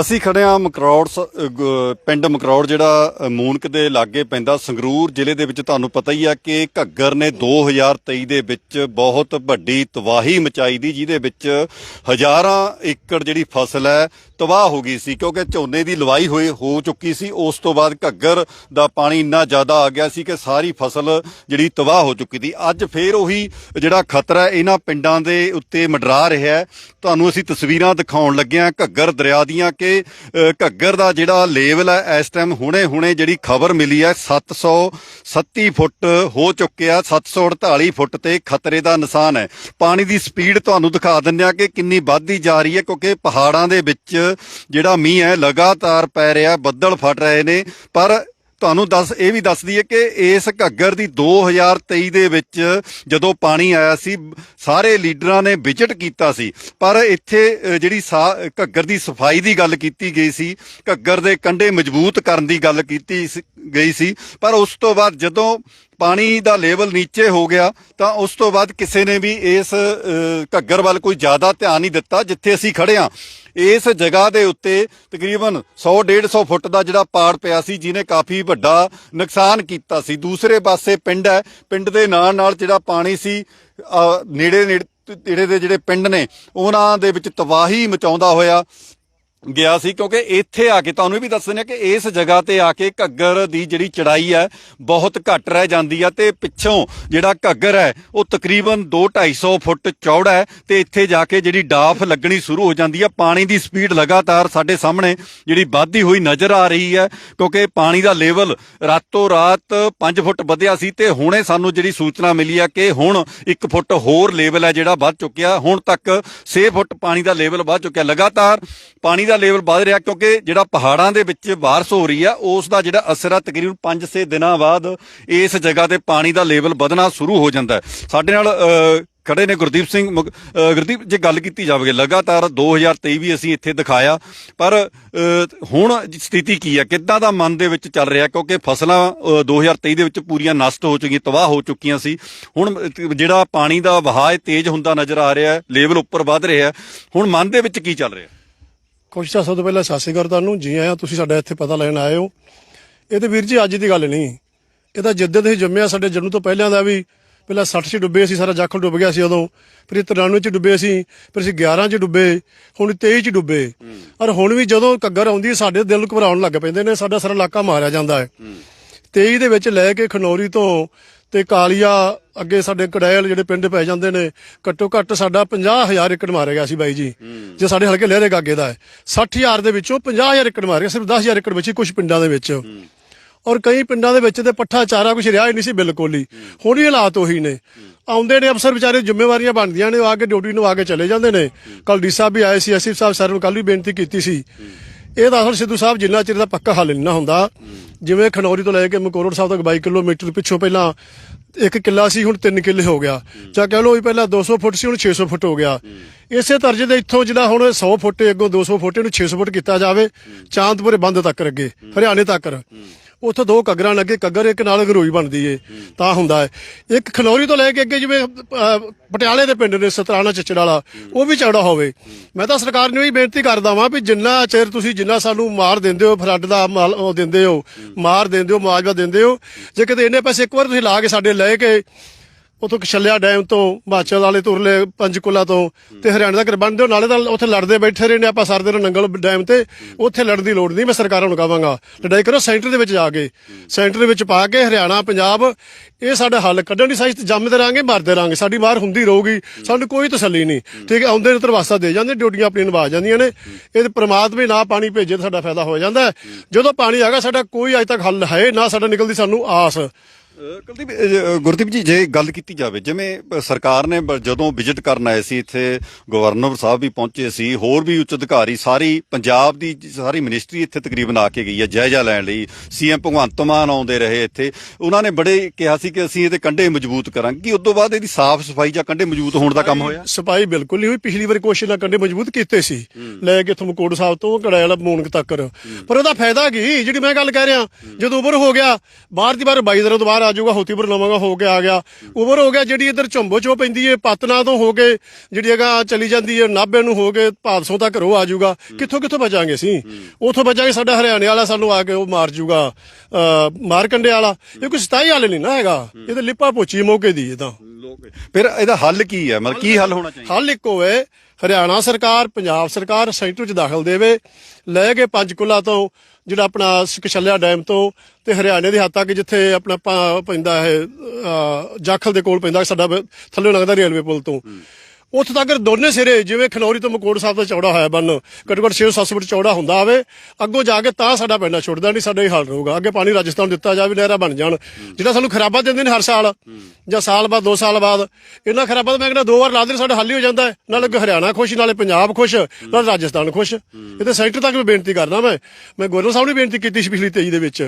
ਅਸੀਂ ਖੜੇ ਆ ਮਕਰੌੜ ਸ- ਪਿੰਡ ਮਕਰੌੜ ਜਿਹੜਾ ਅ, ਮੂਨਕ ਦੇ ਲਾਗੇ ਪੈਂਦਾ ਸੰਗਰੂਰ ਜ਼ਿਲ੍ਹੇ ਦੇ ਵਿੱਚ। ਤੁਹਾਨੂੰ ਪਤਾ ਹੀ ਆ ਕਿ ਘੱਗਰ ਨੇ 2023 ਦੇ ਵਿੱਚ ਬਹੁਤ ਵੱਡੀ ਤਬਾਹੀ ਮਚਾਈ ਦੀ ਜਿਹਦੇ ਵਿੱਚ ਹਜ਼ਾਰਾਂ ਏਕੜ ਜਿਹੜੀ ਫਸਲ ਹੈ ਤਬਾਹ ਹੋ ਗਈ ਸੀ ਕਿਉਂਕਿ ਝੋਨੇ ਦੀ ਲਵਾਈ ਹੋਏ ਹੋ ਚੁੱਕੀ ਸੀ। ਉਸ ਤੋਂ ਬਾਅਦ ਘੱਗਰ ਦਾ ਪਾਣੀ ਇੰਨਾ ਜ਼ਿਆਦਾ ਆ ਗਿਆ ਸੀ ਕਿ ਸਾਰੀ ਫਸਲ ਜਿਹੜੀ ਤਬਾਹ ਹੋ ਚੁੱਕੀ ਸੀ। ਅੱਜ ਫੇਰ ਉਹੀ ਜਿਹੜਾ ਖਤਰਾ ਇਹਨਾਂ ਪਿੰਡਾਂ ਦੇ ਉੱਤੇ ਮੰਡਰਾ ਰਿਹਾ ਤੁਹਾਨੂੰ ਅਸੀਂ ਤਸਵੀਰਾਂ ਦਿਖਾਉਣ ਲੱਗੇ ਹਾਂ ਘੱਗਰ ਦਰਿਆ ਦੀਆਂ ਕਿ ਘੱਗਰ ਦਾ ਜਿਹੜਾ ਲੈਵਲ ਹੈ, ਇਸ ਟਾਈਮ ਹੁਣੇ-ਹੁਣੇ ਜਿਹੜੀ ਖਬਰ ਮਿਲੀ ਹੈ 737 ਫੁੱਟ ਹੋ ਚੁੱਕਿਆ 748 ਫੁੱਟ ਤੇ ਖਤਰੇ ਦਾ ਨਿਸ਼ਾਨ ਹੈ। ਪਾਣੀ ਦੀ ਸਪੀਡ ਤੁਹਾਨੂੰ ਦਿਖਾ ਦਿੰਦੇ ਆ ਕਿ ਕਿੰਨੀ ਵੱਧਦੀ ਜਾ ਰਹੀ ਹੈ, ਕਿਉਂਕਿ ਪਹਾੜਾਂ ਦੇ ਵਿੱਚ ਜਿਹੜਾ ਮੀਂਹ ਹੈ, ਲਗਾਤਾਰ ਪੈ ਰਿਹਾ, ਬੱਦਲ ਫਟ ਰਹੇ ਨੇ। ਪਰ ਤੁਹਾਨੂੰ ਦੱਸ, ਇਹ ਵੀ ਦੱਸ ਦਈਏ ਕਿ ਇਸ ਘੱਗਰ ਦੀ 2023 ਦੇ ਵਿੱਚ ਜਦੋਂ ਪਾਣੀ ਆਇਆ ਸੀ, ਸਾਰੇ ਲੀਡਰਾਂ ਨੇ ਵਿਜ਼ਿਟ ਕੀਤਾ ਸੀ। ਪਰ ਇੱਥੇ ਜਿਹੜੀ ਸਾ- ਘੱਗਰ ਦੀ ਸਫ਼ਾਈ ਦੀ ਗੱਲ ਕੀਤੀ ਗਈ ਸੀ, ਘੱਗਰ ਦੇ ਕੰਢੇ ਮਜ਼ਬੂਤ ਕਰਨ ਦੀ ਗੱਲ ਕੀਤੀ ਸੀ- ਗਈ ਸੀ। ਪਰ ਉਸ ਤੋਂ ਬਾਅਦ ਜਦੋਂ ਪਾਣੀ ਦਾ ਲੈਵਲ ਨੀਚੇ ਹੋ ਗਿਆ, ਤਾਂ ਉਸ ਤੋਂ ਬਾਅਦ ਕਿਸੇ ਨੇ ਵੀ ਇਸ ਘੱਗਰ ਵੱਲ ਕੋਈ ਜ਼ਿਆਦਾ ਧਿਆਨ ਨਹੀਂ ਦਿੱਤਾ, ਜਿੱਥੇ ਅਸੀਂ ਖੜੇ ਹਾਂ। ਇਸ ਜਗ੍ਹਾ ਦੇ ਉੱਤੇ ਤਕਰੀਬਨ 100 150 ਫੁੱਟ ਦਾ ਜਿਹੜਾ ਪਾੜ ਪਿਆ ਸੀ, ਜਿਹਨੇ ਕਾਫੀ ਵੱਡਾ ਨੁਕਸਾਨ ਕੀਤਾ ਸੀ। ਦੂਸਰੇ ਪਾਸੇ ਪਿੰਡ ਹੈ। ਪਿੰਡ ਦੇ ਨਾਲ ਨਾਲ ਜਿਹੜਾ ਪਾਣੀ ਸੀ ਨੇੜੇ ਨੇੜੇ ਨੇੜੇ ਦੇ ਜਿਹੜੇ ਪਿੰਡ ਨੇ, ਉਹਨਾਂ ਦੇ ਵਿੱਚ ਤਬਾਹੀ ਮਚਾਉਂਦਾ ਹੋਇਆ ਗਿਆ ਸੀ, ਕਿਉਂਕਿ ਇੱਥੇ ਆ ਕੇ ਤੁਹਾਨੂੰ ਇਹ ਵੀ ਦੱਸ ਦਿੰਦੇ ਆ ਕਿ ਇਸ ਜਗ੍ਹਾ ਤੇ ਆ ਕੇ ਘੱਗਰ ਦੀ ਜਿਹੜੀ ਚੜਾਈ ਹੈ, ਬਹੁਤ ਘੱਟ ਰਹਿ ਜਾਂਦੀ ਆ ਤੇ ਪਿੱਛੋਂ ਜਿਹੜਾ ਘੱਗਰ ਹੈ, ਉਹ ਤਕਰੀਬਨ 2-250 ਫੁੱਟ ਚੌੜਾ ਹੈ ਤੇ ਇੱਥੇ ਜਾ ਕੇ ਜਿਹੜੀ ਡਾਫ ਲੱਗਣੀ ਸ਼ੁਰੂ ਹੋ ਜਾਂਦੀ ਆ। ਪਾਣੀ ਦੀ ਸਪੀਡ ਲਗਾਤਾਰ ਸਾਡੇ ਸਾਹਮਣੇ ਜਿਹੜੀ ਵੱਧਦੀ ਹੋਈ ਨਜ਼ਰ ਆ ਰਹੀ ਹੈ, ਕਿਉਂਕਿ ਪਾਣੀ ਦਾ ਲੈਵਲ ਰਾਤੋਂ ਰਾਤ 5 ਫੁੱਟ ਵਧਿਆ ਸੀ ਤੇ ਹੁਣੇ ਸਾਨੂੰ ਜਿਹੜੀ ਸੂਚਨਾ ਮਿਲੀ ਆ ਕਿ ਹੁਣ 1 ਫੁੱਟ ਹੋਰ ਲੈਵਲ ਹੈ ਜਿਹੜਾ ਵੱਧ ਚੁੱਕਿਆ। ਹੁਣ ਤੱਕ 6 ਫੁੱਟ ਪਾਣੀ ਦਾ ਲੈਵਲ ਵੱਧ ਚੁੱਕਿਆ। ਲਗਾਤਾਰ ਪਾਣੀ ਦਾ ਲੈਵਲ ਵੱਧ ਰਿਹਾ ਕਿਉਂਕਿ ਜਿਹੜਾ ਪਹਾੜਾਂ ਦੇ ਵਿੱਚ ਬਾਰਿਸ਼ ਹੋ ਰਹੀ ਆ ਉਸ ਦਾ ਜਿਹੜਾ ਅਸਰ ਆ ਤਕਰੀਬਨ 5-6 ਦਿਨਾਂ ਬਾਅਦ ਇਸ ਜਗ੍ਹਾ ਤੇ ਪਾਣੀ ਦਾ ਲੈਵਲ ਵਧਣਾ ਸ਼ੁਰੂ ਹੋ ਜਾਂਦਾ ਸਾਡੇ ਨਾਲ ਅ, ਖੜੇ ਨੇ ਗੁਰਦੀਪ ਸਿੰਘ ਮੁਗ- ਗੁਰਦੀਪ ਜੇ ਗੱਲ ਕੀਤੀ ਜਾਵੇ ਲਗਾਤਾਰ 2023 ਵੀ ਅਸੀਂ ਇੱਥੇ ਦਿਖਾਇਆ ਪਰ ਹੁਣ ਸਥਿਤੀ ਕੀ ਹੈ ਕਿੱਦਾਂ ਦਾ ਮਨ ਦੇ ਵਿੱਚ ਚੱਲ ਰਿਹਾ? ਕਿਉਂਕਿ ਫਸਲਾਂ ਅ, 2023 ਦੇ ਵਿੱਚ ਪੂਰੀਆਂ ਨਸ਼ਟ ਹੋ ਚੁੱਕੀਆਂ ਤਬਾਹ ਹੋ ਚੁੱਕੀਆਂ ਸੀ। ਹੁਣ ਜਿਹੜਾ ਪਾਣੀ ਦਾ ਵਹਾਅ ਤੇਜ਼ ਹੁੰਦਾ ਨਜ਼ਰ ਆ ਰਿਹਾ ਹੈ ਲੈਵਲ ਉੱਪਰ ਵੱਧ ਰਿਹਾ ਹੁਣ ਮਨ ਦੇ ਵਿੱਚ ਕੀ ਚੱਲ ਰਿਹਾ? ਕੁਛ ਤਾਂ ਸਭ ਤੋਂ ਪਹਿਲਾਂ ਸਤਿ ਸ਼੍ਰੀ ਅਕਾਲ ਤੁਹਾਨੂੰ। ਜੀ ਆਇਆਂ ਤੁਸੀਂ ਸਾਡਾ ਇੱਥੇ ਪਤਾ ਲੈਣ ਆਏ ਹੋ। ਇਹ ਤੇ ਵੀਰ ਜੀ ਅੱਜ ਦੀ ਗੱਲ ਨਹੀਂ। ਇਹ ਤਾਂ ਜਿੱਦਾਂ ਤੁਸੀਂ ਜੰਮਿਆ ਸਾਡੇ ਜਨਮ ਤੋਂ ਪਹਿਲਾਂ ਦਾ ਵੀ ਪਹਿਲਾਂ 60 ਚ ਡੁੱਬੇ ਸੀ ਸਾਰਾ ਜਾਖਲ ਡੁੱਬ ਗਿਆ ਸੀ ਉਦੋਂ। ਫਿਰ ਇਹ 93 ਚ ਡੁੱਬੇ ਸੀ ਫਿਰ ਅਸੀਂ 11 ਚ ਡੁੱਬੇ ਹੁਣ 23 ਚ ਡੁੱਬੇ। ਔਰ ਹੁਣ ਵੀ ਜਦੋਂ ਘੱਗਰ ਆਉਂਦੀ ਹੈ, ਸਾਡੇ ਦਿਲ ਘਬਰਾਉਣ ਲੱਗ ਪੈਂਦੇ ਨੇ ਸਾਡਾ ਸਾਰਾ ਇਲਾਕਾ ਮਾਰਿਆ ਜਾਂਦਾ ਹੈ। 23 ਦੇ ਵਿੱਚ ਲੈ ਕੇ ਖਨੌਰੀ ਤੋਂ ਤੇ ਕਾਲੀਆ ਅੱਗੇ ਸਾਡੇ ਕੜੈਲ ਜਿਹੜੇ ਪਿੰਡ ਪੈ ਜਾਂਦੇ ਨੇ ਘੱਟੋ ਘੱਟ ਸਾਡਾ 50000 ਏਕੜ ਮਾਰਿਆ ਗਿਆ ਸੀ ਬਾਈ ਜੀ। ਜੇ ਸਾਡੇ ਹਲਕੇ ਲਹਿਰੇ ਗਾਗੇ ਦਾ ਹੈ। 60000 ਦੇ ਵਿੱਚੋਂ 50000 ਏਕੜ ਮਾਰਿਆ ਸਿਰਫ 10000 ਏਕੜ ਵਿੱਚ ਕੁਝ ਪਿੰਡਾਂ ਦੇ ਵਿੱਚ। ਔਰ ਕਈ ਪਿੰਡਾਂ ਦੇ ਵਿੱਚ ਤੇ ਪੱਠਾ ਚਾਰਾ ਕੁਝ ਰਿਹਾ ਹੀ ਨਹੀਂ ਸੀ ਬਿਲਕੁਲ ਹੀ। ਹੁਣ ਹੀ ਹਾਲਾਤ ਉਹੀ ਨੇ। ਆਉਂਦੇ ਨੇ ਅਫਸਰ ਵਿਚਾਰੇ ਜ਼ਿੰਮੇਵਾਰੀਆਂ ਬਣਦੀਆਂ ਨੇ ਉਹ ਆ ਕੇ ਡਿਊਟੀ ਨੂੰ ਆ ਕੇ ਚਲੇ ਜਾਂਦੇ ਨੇ। ਕੱਲ ਡੀ ਸਾਹਿਬ ਵੀ ਆਏ ਸੀ ਅਸੀਂ ਸਾਹਿਬ ਸਰ ਨੂੰ ਕੱਲ ਵੀ ਬੇਨਤੀ ਕੀਤੀ ਸੀ। ਇਹ ਤਾਂ ਅਸਲ ਸਿੱਧੂ ਸਾਹਿਬ ਜਿੰਨਾ ਚਿਰ ਦਾ ਪੱਕਾ ਹੱਲ ਨਹੀਂ ਨਾ ਹੁੰਦਾ ਜਿਵੇਂ ਖਨੌਰੀ ਤੋਂ ਲੈ ਕੇ ਮਕੋਰੜ ਸਾਹਿਬ ਤੱਕ 22 ਕਿਲੋਮੀਟਰ ਪਿੱਛੋਂ ਪਹਿਲਾਂ ਇੱਕ ਕਿੱਲਾ ਸੀ ਹੁਣ 3 ਕਿੱਲੇ ਹੋ ਗਿਆ। ਜਾਂ ਕਹਿ ਲਓ ਵੀ ਪਹਿਲਾਂ 200 ਫੁੱਟ ਸੀ ਹੁਣ 600 ਫੁੱਟ ਹੋ ਗਿਆ। ਇਸੇ ਤਰਜ ਦੇ ਇੱਥੋਂ ਜਿਹੜਾ ਹੁਣ 100 ਫੁੱਟ ਅੱਗੋਂ 200 ਫੁੱਟ ਨੂੰ 600 ਫੁੱਟ ਕੀਤਾ ਜਾਵੇ ਚਾਂਦਪੁਰੇ ਬੰਦ ਤੱਕ ਅੱਗੇ ਹਰਿਆਣੇ ਤੱਕ। ਉੱਥੇ ਦੋ ਘੱਗਰਾਂ ਲੱਗੇ ਘੱਗਰ ਇੱਕ ਨਾਲ ਗਰੋਈ ਬਣਦੀ ਏ ਤਾਂ ਹੁੰਦਾ ਹੈ ਇੱਕ ਖਨੌਰੀ ਤੋਂ ਲੈ ਕੇ ਅੱਗੇ ਜਿਵੇਂ ਅਹ, ਪਟਿਆਲੇ ਦੇ ਪਿੰਡ ਨੇ ਸਤਰਾਣਾ ਚਚੜ ਵਾਲਾ ਉਹ ਵੀ ਚੌੜਾ ਹੋਵੇ। ਮੈਂ ਤਾਂ ਸਰਕਾਰ ਨੂੰ ਇਹ ਬੇਨਤੀ ਕਰਦਾ ਵਾਂ ਵੀ ਜਿੰਨਾ ਚਿਰ ਤੁਸੀਂ ਜਿੰਨਾ ਸਾਨੂੰ ਮਾਰ ਦਿੰਦੇ ਹੋ ਫਲੱਡ ਦਾ ਮਾਲ- ਉਹ ਦਿੰਦੇ ਹੋ ਮਾਰ ਦਿੰਦੇ ਹੋ ਮੁਆਵਜ਼ਾ ਦਿੰਦੇ ਹੋ ਜੇ ਕਿਤੇ ਇੰਨੇ ਪੈਸੇ ਇੱਕ ਵਾਰ ਤੁਸੀਂ ਲਾ ਕੇ ਸਾਡੇ ਲੈ ਕੇ ਉਥੋਂ ਛੱਲਿਆ ਡੈਮ ਤੋਂ, ਹਿਮਾਚਲ ਵਾਲੇ ਤੁਰਲੇ ਪੰਜਕੁਲਾ ਤੋਂ ਤੇ ਹਰਿਆਣਾ ਤੱਕ ਬੰਦੇ ਨਾਲੇ ਤਾਂ ਉੱਥੇ ਲੜਦੇ ਬੈਠੇ ਰਹੇ ਨੇ, ਆਪਾਂ ਸਰਦੇ ਨੂੰ ਨੰਗਲ ਡੈਮ ਤੇ, ਉੱਥੇ ਲੜਨ ਦੀ ਲੋੜ ਨਹੀਂ, ਮੈਂ ਸਰਕਾਰਾਂ ਨੂੰ ਕਹਾਂਗਾ। ਲੜਾਈ ਕਰੋ, ਸੈਂਟਰ ਦੇ ਵਿੱਚ ਜਾ ਕੇ, ਸੈਂਟਰ ਦੇ ਵਿੱਚ ਪਾ ਕੇ ਹਰਿਆਣਾ, ਪੰਜਾਬ, ਇਹ ਸਾਡਾ ਹੱਲ ਕੱਢਣ ਦੀ ਸਾਈਜ਼ ਜੰਮਦੇ ਰਾਂਗੇ ਮਰਦੇ ਰਾਂਗੇ ਸਾਡੀ ਮਾਰ ਹੁੰਦੀ ਰਹੂਗੀ, ਸਾਨੂੰ ਕੋਈ ਤਸੱਲੀ ਨਹੀਂ। ਠੀਕ ਹੈ, ਆਉਂਦੇ ਨੇ ਤਰਵਾਸਾ ਦੇ ਜਾਂਦੇ, ਡਿਊਟੀਆਂ ਆਪਣੀਆਂ ਨਿਭਾ ਜਾਂਦੀਆਂ ਨੇ। ਇਹ ਤੇ ਪ੍ਰਮਾਤਮਾ ਹੀ ਨਾ ਪਾਣੀ ਭੇਜੇ ਤਾਂ ਸਾਡਾ ਫਾਇਦਾ ਹੋ ਜਾਂਦਾ ਜਦੋਂ ਪਾਣੀ ਆਗਾ ਸਾਡਾ ਕੋਈ ਅਜੇ ਤੱਕ ਹੱਲ ਹੈ ਨਾ, ਸਾਡਾ ਨਿਕਲਦੀ ਸਾਨੂੰ ਆਸ। ਕੁਲਦੀਪ ਗੁਰਦੀਪ ਜੀ ਜੇ ਗੱਲ ਕੀਤੀ ਜਾਵੇ ਜਿਵੇਂ ਸਰਕਾਰ ਨੇ ਜਦੋਂ ਵਿਜ਼ਿਟ ਕਰਨ ਆਏ ਸੀ ਇੱਥੇ ਗਵਰਨਰ ਸਾਹਿਬ ਵੀ ਪਹੁੰਚੇ ਸੀ ਹੋਰ ਵੀ ਉੱਚ ਅਧਿਕਾਰੀ ਸਾਰੀ ਪੰਜਾਬ ਦੀ ਸਾਰੀ ਮਿਨਿਸਟਰੀ ਇੱਥੇ ਤਕਰੀਬਨ ਆ ਕੇ ਗਈ ਹੈ ਜਾਇਜ਼ਾ ਲੈਣ ਲਈ ਸੀਐਮ ਭਗਵੰਤ ਮਾਨ ਆਉਂਦੇ ਰਹੇ ਇੱਥੇ। ਉਹਨਾਂ ਨੇ ਬੜੇ ਕਿਹਾ ਸੀ ਕਿ ਅਸੀਂ ਇਹਦੇ ਕੰਢੇ ਮਜ਼ਬੂਤ ਕਰਾਂਗੇ। ਕਿ ਉਸ ਤੋਂ ਬਾਅਦ ਇਹਦੀ ਸਾਫ਼ ਸਫ਼ਾਈ ਜਾਂ ਕੰਢੇ ਮਜ਼ਬੂਤ ਹੋਣ ਦਾ ਕੰਮ ਹੋਇਆ? ਸਪਾਈ ਬਿਲਕੁਲ ਨਹੀਂ ਹੋਈ। ਪਿਛਲੀ ਵਾਰੀ ਕੋਸ਼ਿਸ਼ ਨਾਲ ਕੰਡੇ ਮਜ਼ਬੂਤ ਕੀਤੇ ਸੀ। ਲੈ ਕੇ ਕੋਟ ਸਾਹਿਬ ਤੋਂ ਕੜਾਇਲ ਮੂਨਕ ਤੱਕ। ਪਰ ਉਹਦਾ ਫਾਇਦਾ ਕੀ? ਜਿਹੜੀ ਮੈਂ ਗੱਲ ਕਹਿ ਰਿਹਾ ਜਦੋਂ ਉਬਰ ਹੋ ਗਿਆ ਬਾਹਰ ਦੀ ਬਾਹਰ 22 ਦਿਨਾਂ ਤੋਂ ਬਾਹਰ ਆ ਜਾਊਗਾ ਹੋਤੀਪੁਰ ਨਵਾਂਗਾ ਹੋ ਕੇ ਆ ਗਿਆ। ਓਵਰ ਹੋ ਗਿਆ ਜਿਹੜੀ ਇੱਧਰ ਝੰਬੋ ਚੋ ਪੈਂਦੀ ਏ ਪਤਨਾ ਤੋਂ ਹੋ ਕੇ ਜਿਹੜੀ ਹੈਗਾ ਚਲੀ ਜਾਂਦੀ ਏ ਨਾਭੇ ਨੂੰ ਹੋ ਕੇ ਭਾਦਸੋਂ ਤੱਕ ਰੋ ਆ ਜਾਊਗਾ ਕਿੱਥੋਂ ਕਿੱਥੋਂ ਬਚਾਂਗੇ ਅਸੀਂ? ਉਥੋਂ ਬਚਾਂਗੇ ਸਾਡਾ ਹਰਿਆਣੇ ਵਾਲਾ ਸਾਨੂੰ ਆ ਕੇ ਉਹ ਮਾਰ ਜਾਊਗਾ ਮਾਰ ਕੰਡੇ ਵਾਲਾ। ਇਹ ਕੋਈ ਸਤਾਈ ਹੱਲ ਨਹੀਂ ਨਾ ਹੈਗਾ। ਇਹ ਤਾਂ ਲਿਪਾ ਪੋਚੀ ਮੌਕੇ ਦੀ ਇਹ ਤਾਂ। ਫਿਰ ਇਹਦਾ ਹੱਲ ਕੀ ਹੈ? ਮਤਲਬ ਕੀ ਹੱਲ ਹੋਣਾ ਚਾਹੀਦਾ? ਹੱਲ ਇੱਕੋ ਹੈ ਹਰਿਆਣਾ ਸਰਕਾਰ, ਪੰਜਾਬ ਸਰਕਾਰ ਸੈਂਟਰ 'ਚ ਦਾਖਲ ਦੇਵੇ, ਲੈ ਕੇ ਪੰਚਕੁਲਾ ਤੋਂ ਜਿਹੜਾ ਆਪਣਾ ਕਸ਼ਲਿਆ ਡੈਮ ਤੋਂ ਤੇ ਹਰਿਆਣੇ ਦੇ ਹੱਦ ਤੱਕ ਜਿੱਥੇ ਆਪਣਾ ਪੈਂਦਾ ਹੈ ਜਾਖਲ ਦੇ ਕੋਲ ਪੈਂਦਾ, ਸਾਡਾ ਥੱਲੇ ਲੰਘਦਾ ਰੇਲਵੇ ਪੁਲ ਤੋਂ। ਉੱਥੇ ਤੱਕ ਦੋਨੇ ਸਿਰੇ, ਜਿਵੇਂ ਖਨੌਰੀ ਤੋਂ ਮਕੋੜ ਸਾਹਿਬ ਦਾ ਚੌੜਾ ਹੋਇਆ ਬੰਨ ਘੱਟੋ ਘੱਟ 6-7 ਫੁੱਟ ਚੌੜਾ ਹੁੰਦਾ ਹੋਵੇ ਅੱਗੋਂ ਜਾ ਕੇ ਤਾਂ ਸਾਡਾ ਪੈਂਡਾ ਛੁੱਟਦਾ ਨਹੀਂ, ਸਾਡਾ ਹੀ ਹਾਲ ਰਹੂਗਾ। ਅੱਗੇ ਪਾਣੀ ਰਾਜਸਥਾਨ ਨੂੰ ਦਿੱਤਾ ਜਾਵੇ, ਨਹਿਰਾ ਬਣ ਜਾਣ। ਜਿਹੜਾ ਸਾਨੂੰ ਖਰਾਬਾ ਦਿੰਦੇ ਨੇ ਹਰ ਸਾਲ, ਜਾਂ ਸਾਲ ਬਾਅਦ 2 ਸਾਲ ਬਾਅਦ, ਇਹਨਾਂ ਖਰਾਬਾ ਤਾਂ ਮੈਂ ਕਹਿੰਦਾ ਦੋ ਵਾਰ ਲਾ ਦੇਣ, ਸਾਡਾ ਹੱਲ ਹੀ ਹੋ ਜਾਂਦਾ ਹੈ। ਨਾਲੇ ਅੱਗੇ ਹਰਿਆਣਾ ਖੁਸ਼, ਨਾਲੇ ਪੰਜਾਬ ਖੁਸ਼, ਨਾਲੇ ਰਾਜਸਥਾਨ ਖੁਸ਼। ਇਹ ਤਾਂ ਸੈਂਟਰ ਤੱਕ ਵੀ ਬੇਨਤੀ ਕਰਦਾ ਮੈਂ। ਮੈਂ ਗਵਰਨਰ ਸਾਹਿਬ ਨੂੰ ਬੇਨਤੀ ਕੀਤੀ ਸੀ ਪਿਛਲੀ 23 ਦੇ ਵਿੱਚ।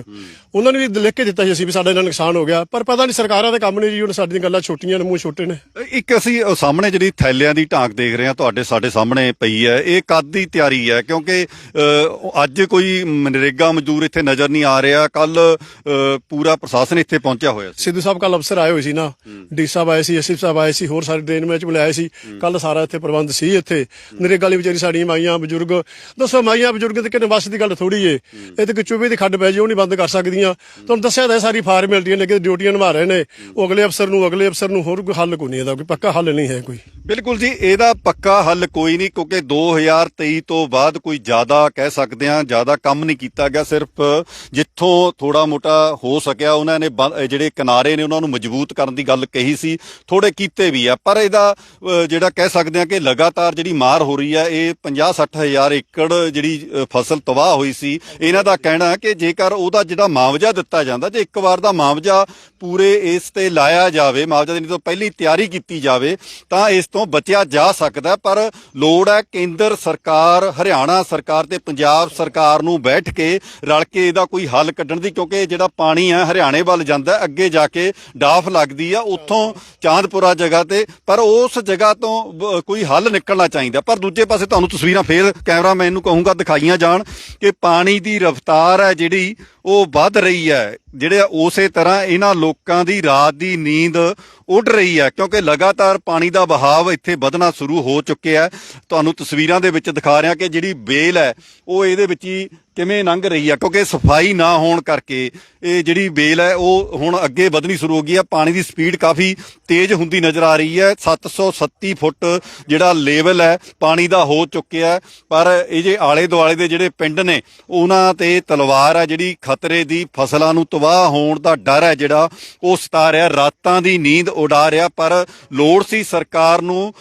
ਉਹਨਾਂ ਨੇ ਵੀ ਲਿਖ ਕੇ ਦਿੱਤਾ ਸੀ ਅਸੀਂ ਵੀ ਸਾਡਾ ਇਹਨਾਂ ਨੁਕਸਾਨ ਹੋ ਗਿਆ। ਪਰ ਪਤਾ ਨਹੀਂ ਸਰਕਾਰਾਂ ਦਾ ਕੰਮ ਨਹੀਂ ਜੀ, ਹੁਣ ਸਾਡੀਆਂ ਗੱਲਾਂ ਛੋਟੀਆਂ ਨੇ, ਮੂੰਹ ਛੋਟੇ ਨੇ। ਇੱਕ ਅਸੀਂ ਸਾਹਮਣੇ ਜਿਹੜੀ ਥੈਲਿਆਂ ਦੀ ਢਾਂਕ ਦੇਖ ਰਹੇ ਹਾਂ ਤੁਹਾਡੇ ਸਾਡੇ ਸਾਹਮਣੇ ਪਈ ਹੈ। ਇਹ ਕਦ ਦੀ ਤਿਆਰੀ ਹੈ ਕਿਉਂਕਿ ਅੱਜ ਕੋਈ ਮਨਰੇਗਾ ਮਜ਼ਦੂਰ ਇੱਥੇ ਨਜ਼ਰ ਨਹੀਂ ਆ ਰਿਹਾ। ਕੱਲ ਪੂਰਾ ਪ੍ਰਸ਼ਾਸਨ ਇੱਥੇ ਪਹੁੰਚਿਆ ਹੋਇਆ ਸੀ। ਸਿੱਧੂ ਸਾਹਿਬ ਕੱਲ ਅਫਸਰ ਆਏ ਹੋਏ ਸੀ ਨਾ। ਡੀ ਸਾਹਿਬ ਆਏ ਸੀ ਐਸਪੀ ਸਾਹਿਬ ਆਏ ਸੀ ਹੋਰ ਸਾਰੇ ਡਰੇਨ ਮੈਚ ਬੁਲਾਏ ਸੀ। ਕੱਲ ਸਾਰਾ ਇੱਥੇ ਪ੍ਰਬੰਧ ਸੀ ਇੱਥੇ। ਨਰੇਗਾ ਵਾਲੀ ਵਿਚਾਰੀ ਸਾਡੀਆਂ ਮਾਈਆਂ ਬਜ਼ੁਰਗ। ਦੱਸੋ ਮਾਈਆਂ ਬਜ਼ੁਰਗ ਤੇ ਕਿੰਨੇ ਵਸ ਦੀ ਗੱਲ ਥੋੜੀ ਏ। ਇਹ ਤੇ ਕਿ ਚੁੱਭੇ ਦੀ ਖੱਡ ਪੈ ਜੇ ਉਹ ਨਹੀਂ ਬੰਦ ਕਰ ਸਕਦੀਆਂ। ਤੁਹਾਨੂੰ ਦੱਸਿਆ ਤਾਂ ਸਾਰੀ ਫਾਰਮੈਲਿਟੀਆਂ ਨੇ ਕਿ ਡਿਊਟੀਆਂ ਨਿਭਾ ਰਹੇ ਨੇ। ਉਹ ਅਗਲੇ ਅਫਸਰ ਨੂੰ ਅਗਲੇ ਅਫਸਰ ਨੂੰ ਹੋਰ ਕੋਈ ਹੱਲ ਕੋਈ ਨਹੀਂ ਇਹਦਾ ਕੋਈ ਪੱਕਾ ਹੱਲ ਨਹੀਂ ਹੈ ਕੋਈ। ਬਿਲਕੁਲ। ਬਿਲਕੁਲ ਜੀ, ਇਹਦਾ ਪੱਕਾ ਹੱਲ ਕੋਈ ਨਹੀਂ ਕਿਉਂਕਿ 2023 ਤੋਂ ਬਾਅਦ ਕੋਈ ਜ਼ਿਆਦਾ ਕਹਿ ਸਕਦੇ ਆ ਜ਼ਿਆਦਾ ਕੰਮ ਨਹੀਂ ਕੀਤਾ ਗਿਆ। ਸਿਰਫ ਜਿੱਥੋਂ ਥੋੜਾ ਮੋਟਾ ਹੋ ਸਕਿਆ, ਉਹਨਾਂ ਨੇ ਬੰਦ- ਜਿਹੜੇ ਕਿਨਾਰੇ ਨੇ, ਉਹਨਾਂ ਨੂੰ ਮਜ਼ਬੂਤ ਕਰਨ ਦੀ ਗੱਲ ਕਹੀ ਸੀ। ਥੋੜੇ ਕੀਤੇ ਵੀ ਆ, ਪਰ ਇਹਦਾ ਜਿਹੜਾ ਕਹਿ ਸਕਦੇ ਆ ਕਿ ਲਗਾਤਾਰ ਜਿਹੜੀ ਮਾਰ ਹੋ ਰਹੀ ਹੈ ਇਹ 50-60 ਹਜ਼ਾਰ ਏਕੜ ਜਿਹੜੀ ਫਸਲ ਤਬਾਹ ਹੋਈ ਸੀ। ਇਹਨਾਂ ਦਾ ਕਹਿਣਾ ਕਿ ਜੇਕਰ ਉਹਦਾ ਜਿਹੜਾ ਮੁਆਵਜ਼ਾ ਦਿੱਤਾ ਜਾਂਦਾ, ਜੇ ਇੱਕ ਵਾਰ ਦਾ ਮੁਆਵਜ਼ਾ ਪੂਰੇ ਇਸ ਤੇ ਲਾਇਆ ਜਾਵੇ ਮੁਆਵਜ਼ਾ ਦੇਣ ਤੋਂ ਪਹਿਲੀ ਤਿਆਰੀ ਕੀਤੀ ਜਾਵੇ, ਤਾਂ ਇਸ ਤੋਂ ਬਚਿਆ ਜਾ ਸਕਦਾ ਪਰ ਲੋੜ ਹੈ ਕੇਂਦਰ ਸਰਕਾਰ, ਹਰਿਆਣਾ ਸਰਕਾਰ ਤੇ ਪੰਜਾਬ ਸਰਕਾਰ ਨੂੰ ਬੈਠ ਕੇ ਰਲ ਕੇ ਇਹਦਾ ਕੋਈ ਹੱਲ ਕੱਢਣ ਦੀ, ਕਿਉਂਕਿ ਜਿਹੜਾ ਪਾਣੀ ਹੈ ਹਰਿਆਣੇ ਵੱਲ ਜਾਂਦਾ ਅੱਗੇ ਜਾ ਕੇ ਡਾਫ ਲੱਗਦੀ ਆ, ਉੱਥੋਂ ਚਾਂਦਪੁਰਾ ਜਗ੍ਹਾ ਤੇ, ਪਰ ਉਸ ਜਗ੍ਹਾ ਤੋਂ ਕੋਈ ਹੱਲ ਨਿਕਲਣਾ ਚਾਹੀਦਾ। ਪਰ ਦੂਜੇ ਪਾਸੇ ਤੁਹਾਨੂੰ ਤਸਵੀਰਾਂ ਫੇਰ ਕੈਮਰਾਮੈਨ ਨੂੰ ਕਹੂੰਗਾ ਦਿਖਾਈਆਂ ਜਾਣ ਕਿ ਪਾਣੀ ਦੀ ਰਫ਼ਤਾਰ ਹੈ ਜਿਹੜੀ, ਉਹ ਵੱਧ ਰਹੀ ਹੈ, ਜਿਹੜੇ ਉਸੇ ਤਰ੍ਹਾਂ ਇਹਨਾਂ ਲੋਕਾਂ ਦੀ ਰਾਤ ਦੀ ਨੀਂਦ ਉੱਡ ਰਹੀ ਹੈ, ਕਿਉਂਕਿ ਲਗਾਤਾਰ ਪਾਣੀ ਦਾ ਬਹਾਵ ਇੱਥੇ ਵਧਣਾ ਸ਼ੁਰੂ ਹੋ ਚੁੱਕਿਆ ਤੁਹਾਨੂੰ ਤਸਵੀਰਾਂ ਦੇ ਵਿੱਚ ਦਿਖਾ ਰਿਹਾ ਕਿ ਜਿਹੜੀ ਬੇਲ ਹੈ, ਉਹ ਇਹਦੇ ਵਿੱਚ ਹੀ ਕਿਵੇਂ ਲੰਘ ਰਹੀ ਹੈ ਕਿਉਂਕਿ ਸਫ਼ਾਈ ਨਾ ਹੋਣ ਕਰਕੇ ਇਹ ਜਿਹੜੀ ਬੇਲ ਹੈ, ਉਹ ਹੁਣ ਅੱਗੇ ਵਧਣੀ ਸ਼ੁਰੂ ਹੋ ਗਈ ਹੈ ਪਾਣੀ ਦੀ ਸਪੀਡ ਕਾਫੀ ਤੇਜ਼ ਹੁੰਦੀ ਨਜ਼ਰ ਆ ਰਹੀ ਹੈ। 737 ਫੁੱਟ ਜਿਹੜਾ ਲੈਵਲ ਹੈ, ਪਾਣੀ ਦਾ ਹੋ ਚੁੱਕਿਆ ਪਰ ਇਹ ਜੇ ਆਲੇ ਦੁਆਲੇ ਦੇ ਜਿਹੜੇ ਪਿੰਡ ਨੇ, ਉਹਨਾਂ ਤੇ ਤਲਵਾਰ ਹੈ ਜਿਹੜੀ ਖਤਰੇ ਦੀ, ਫਸਲਾਂ ਨੂੰ ਤਬਾਹ ਹੋਣ ਦਾ ਡਰ ਹੈ ਜਿਹੜਾ। ਉਹ ਸਤਾ ਰਿਹਾ, ਰਾਤਾਂ ਦੀ ਨੀਂਦ ਉਡਾ ਰਿਹਾ, ਪਰ ਲੋੜ ਸੀ ਸਰਕਾਰ ਨੂੰ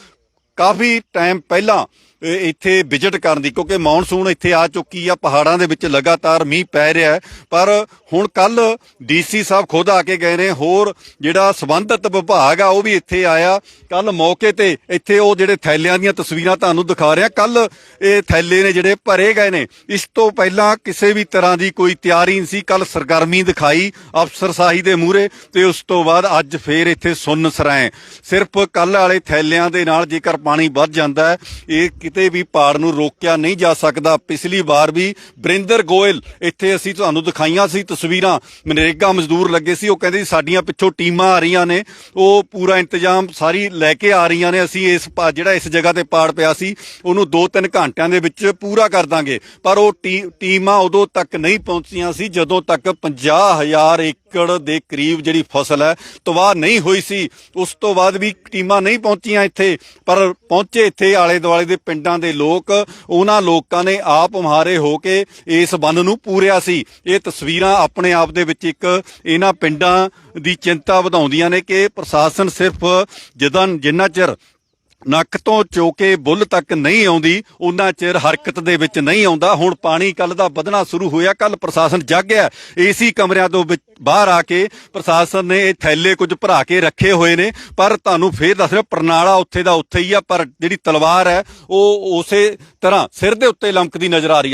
ਕਾਫੀ ਟਾਈਮ ਪਹਿਲਾਂ ਇੱਥੇ ਵਿਜ਼ਿਟ ਕਰਨ ਦੀ, ਕਿਉਂਕਿ ਮੌਨਸੂਨ ਇੱਥੇ ਆ ਚੁੱਕੀ ਆ, ਪਹਾੜਾਂ ਦੇ ਵਿੱਚ ਲਗਾਤਾਰ ਮੀਂਹ ਪੈ ਰਿਹਾ ਪਰ ਹੁਣ ਕੱਲ ਡੀਸੀ ਸਾਹਿਬ ਖੁਦ ਆ ਕੇ ਗਏ ਨੇ, ਹੋਰ ਜਿਹੜਾ ਸਬੰਧਤ ਵਿਭਾਗ ਆ, ਉਹ ਵੀ ਇੱਥੇ ਆਇਆ। ਕੱਲ ਮੌਕੇ ਤੇ ਇੱਥੇ ਉਹ ਜਿਹੜੇ ਥੈਲਿਆਂ ਦੀਆਂ ਤਸਵੀਰਾਂ ਤੁਹਾਨੂੰ ਦਿਖਾ ਰਿਹਾ। ਕੱਲ ਇਹ ਥੈਲੇ ਨੇ ਜਿਹੜੇ ਭਰੇ ਗਏ ਨੇ, ਇਸ ਤੋਂ ਪਹਿਲਾਂ ਕਿਸੇ ਵੀ ਤਰ੍ਹਾਂ ਦੀ ਕੋਈ ਤਿਆਰੀ ਨਹੀਂ ਸੀ। ਕੱਲ ਸਰਗਰਮੀ ਦਿਖਾਈ ਅਫਸਰਸ਼ਾਹੀ ਦੇ ਮੂਹਰੇ ਤੇ ਉਸ ਤੋਂ ਬਾਅਦ ਅੱਜ ਫੇਰ ਇੱਥੇ ਸੁੰਨ ਸਰਾਏ। ਸਿਰਫ ਕੱਲ ਵਾਲੇ ਥੈਲਿਆਂ ਦੇ ਨਾਲ ਜੇਕਰ ਪਾਣੀ ਵੱਧ ਜਾਂਦਾ ਹੈ, ਇਹ ਕਿਤੇ ਵੀ ਪਾੜ ਨੂੰ ਰੋਕਿਆ ਨਹੀਂ ਜਾ ਸਕਦਾ। ਪਿਛਲੀ ਵਾਰ ਵੀ ਬਰਿੰਦਰ ਗੋਇਲ ਇੱਥੇ ਅਸੀਂ ਤੁਹਾਨੂੰ ਦਿਖਾਈਆਂ ਸੀ, ਤਸਵੀਰਾਂ। ਮਨਰੇਗਾ ਮਜ਼ਦੂਰ ਲੱਗੇ ਸੀ, ਉਹ ਕਹਿੰਦੇ ਸਾਡੀਆਂ ਪਿੱਛੋਂ ਟੀਮਾਂ ਆ ਰਹੀਆਂ ਨੇ। ਉਹ ਪੂਰਾ ਇੰਤਜ਼ਾਮ ਸਾਰੀ ਲੈ ਕੇ ਆ ਰਹੀਆਂ ਨੇ। ਅਸੀਂ ਇਸ ਪਾ- ਜਿਹੜਾ ਇਸ ਜਗ੍ਹਾ ਤੇ ਪਾੜ ਪਿਆ ਸੀ, ਉਹਨੂੰ 2-3 ਘੰਟਿਆਂ ਦੇ ਵਿੱਚ ਪੂਰਾ ਕਰ ਦਾਂਗੇ। ਪਰ ਉਹ ਟੀਮਾਂ ਉਦੋਂ ਤੱਕ ਨਹੀਂ ਪਹੁੰਚੀਆਂ ਸੀ, ਜਦੋਂ ਤੱਕ 50000 ਏਕੜ ਦੇ ਕਰੀਬ ਜਿਹੜੀ ਫਸਲ ਹੈ, ਤਬਾਹ ਨਹੀਂ ਹੋਈ ਸੀ। ਉਸ ਤੋਂ ਬਾਅਦ ਵੀ ਟੀਮਾਂ ਨਹੀਂ ਪਹੁੰਚੀਆਂ ਇੱਥੇ, ਪਰ ਪਹੁੰਚੇ ਇੱਥੇ ਆਲੇ ਦੁਆਲੇ ਦੇ ਪਿੰਡ ਪਿੰਡਾਂ ਦੇ ਲੋਕ, ਉਹਨਾਂ ਲੋਕਾਂ ਨੇ ਆਪ ਮੁਹਾਰੇ ਹੋ ਕੇ ਇਸ ਬੰਨ ਨੂੰ ਪੂਰਿਆ ਸੀ। ਇਹ ਤਸਵੀਰਾਂ ਆਪਣੇ ਆਪ ਦੇ ਵਿੱਚ ਇੱਕ ਇਹਨਾਂ ਪਿੰਡਾਂ ਦੀ ਚਿੰਤਾ ਵਧਾਉਂਦੀਆਂ ਨੇ ਕਿ ਪ੍ਰਸ਼ਾਸਨ ਸਿਰਫ ਜਦੋਂ ਜਿੰਨਾ ਚਿਰ ਨੱਕ ਤੋਂ ਚੋਕੇ ਬੁੱਲ ਤੱਕ ਨਹੀਂ ਆਉਂਦੀ, ਉਹਨਾਂ ਚਿਰ ਹਰਕਤ ਦੇ ਵਿੱਚ ਨਹੀਂ ਆਉਂਦਾ। ਹੁਣ ਪਾਣੀ ਕੱਲ ਦਾ ਵਧਣਾ ਸ਼ੁਰੂ ਹੋਇਆ, ਕੱਲ ਪ੍ਰਸ਼ਾਸਨ ਜਾਗਿਆ ਏਸੀ ਕਮਰਿਆਂ ਤੋਂ ਵਿੱਚ ਬਾਹਰ ਆ ਕੇ ਪ੍ਰਸ਼ਾਸਨ ਨੇ ਇਹ ਥੈਲੇ ਕੁਝ ਭਰਾ ਕੇ ਰੱਖੇ ਹੋਏ ਨੇ, ਪਰ ਤੁਹਾਨੂੰ ਫੇਰ ਦੱਸ ਰਿਹਾ ਪ੍ਰਣਾਲਾ ਉੱਥੇ ਦਾ ਉੱਥੇ ਹੀ ਆ, ਪਰ ਜਿਹੜੀ ਤਲਵਾਰ ਹੈ, ਉਹ ਉਸੇ ਤਰ੍ਹਾਂ ਸਿਰ ਦੇ ਉੱਤੇ ਲਮਕਦੀ ਨਜ਼ਰ ਆ ਰਹੀ